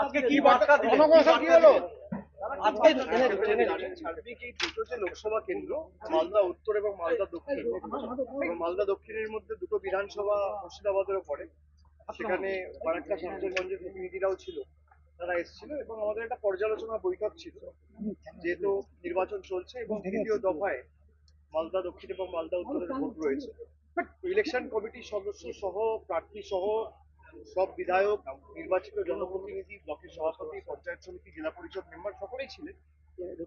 আজকে কি বার্তা কি হলো? আজকে সার্বিক এই দুটো যে লোকসভা কেন্দ্র মালদা উত্তর এবং মালদা দক্ষিণ এবং মালদা দক্ষিণের মধ্যে দুটো বিধানসভা মুর্শিদাবাদেরও পড়ে। সেখানে বারাক্কা শামসেরগঞ্জের প্রতিনিধিরাও ছিল তারা এসেছিল এবং আমাদের একটা পর্যালোচনা বৈঠক ছিল যেহেতু নির্বাচন চলছে এবং তৃতীয় দফায় মালদা দক্ষিণ এবং মালদা উত্তরের ভোট রয়েছে। ইলেকশন কমিটির সদস্য সহ, প্রার্থী সহ সব বিধায়ক, নির্বাচিত জনপ্রতিনিধি, ব্লকের সভাপতি, পঞ্চায়েত সমিতি, জেলা পরিষদ মেম্বার সকলেই ছিলেন।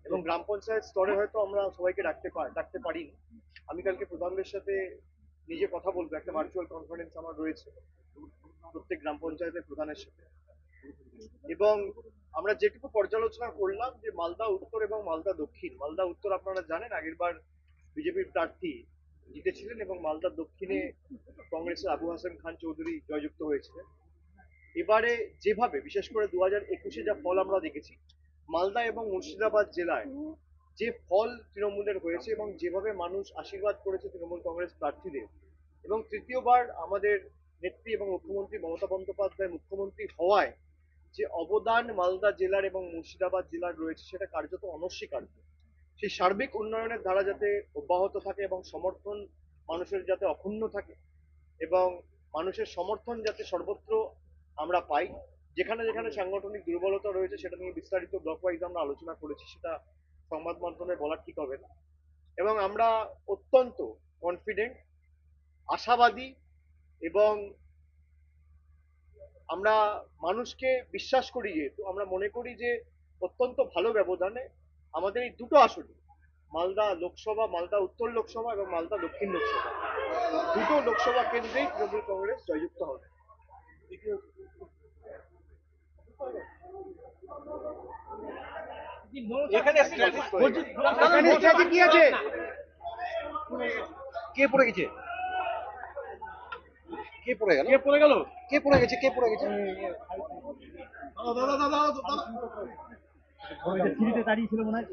এবং গ্রাম পঞ্চায়েত স্তরে হয়তো আমরা সবাইকে ডাকতে ডাকতে পারিনি। আমি কালকে প্রধানদের সাথে নিজে কথা বলব, একটা ভার্চুয়াল কনফারেন্স আমার রয়েছে, প্রত্যেক গ্রাম পঞ্চায়েতের প্রধানের সাথে। এবং আমরা যেটুকু পর্যালোচনা করলাম যে মালদা উত্তর এবং মালদা দক্ষিণ। মালদা উত্তর আপনারা জানেন, আগেরবার বিজেপির প্রার্থী জিতেছিলেন এবং মালদার দক্ষিণে কংগ্রেসের আবু হাসান খান চৌধুরী জয়যুক্ত হয়েছিলেন। এবারে যেভাবে, বিশেষ করে দু হাজার একুশে যা ফল আমরা দেখেছি, মালদা এবং মুর্শিদাবাদ জেলায় যে ফল তৃণমূলের হয়েছে এবং যেভাবে মানুষ আশীর্বাদ করেছে তৃণমূল কংগ্রেস প্রার্থীদের, এবং তৃতীয়বার আমাদের নেত্রী এবং মুখ্যমন্ত্রী মমতা বন্দ্যোপাধ্যায় মুখ্যমন্ত্রী হওয়ায় যে অবদান মালদা জেলার এবং মুর্শিদাবাদ জেলার রয়েছে, সেটা কার্যত অনস্বীকার্য। সেই সার্বিক উন্নয়নের ধারা যাতে অব্যাহত থাকে এবং সমর্থন মানুষের যাতে অক্ষুণ্ণ থাকে এবং মানুষের সমর্থন যাতে সর্বত্র আমরা পাই, যেখানে যেখানে সাংগঠনিক দুর্বলতা রয়েছে সেটা নিয়ে বিস্তারিত ব্লক ওয়াইজ আমরা আলোচনা করেছি, সেটা সংবাদ মাধ্যমে বলা ঠিক হবে না। এবং আমরা অত্যন্ত কনফিডেন্ট আশাবাদী এবং আমরা মানুষকে বিশ্বাস করি যেহেতু, আমরা মনে করি যে অত্যন্ত ভালো ব্যবধানে আমাদের এই দুটো আসনে মালদা লোকসভা মালদা উত্তর লোকসভা এবং মালদা দক্ষিণ লোকসভা। দুটো লোকসভা কেন্দ্রেই তৃণমূল কংগ্রেস জয়যুক্ত হবে। কি পড়ে গেছে? কে পড়ে গেল? কে পড়ে গেল? কে পড়ে গেছে? কে পড়ে গেছে? দাঁড়িয়ে ছিল মনে হয়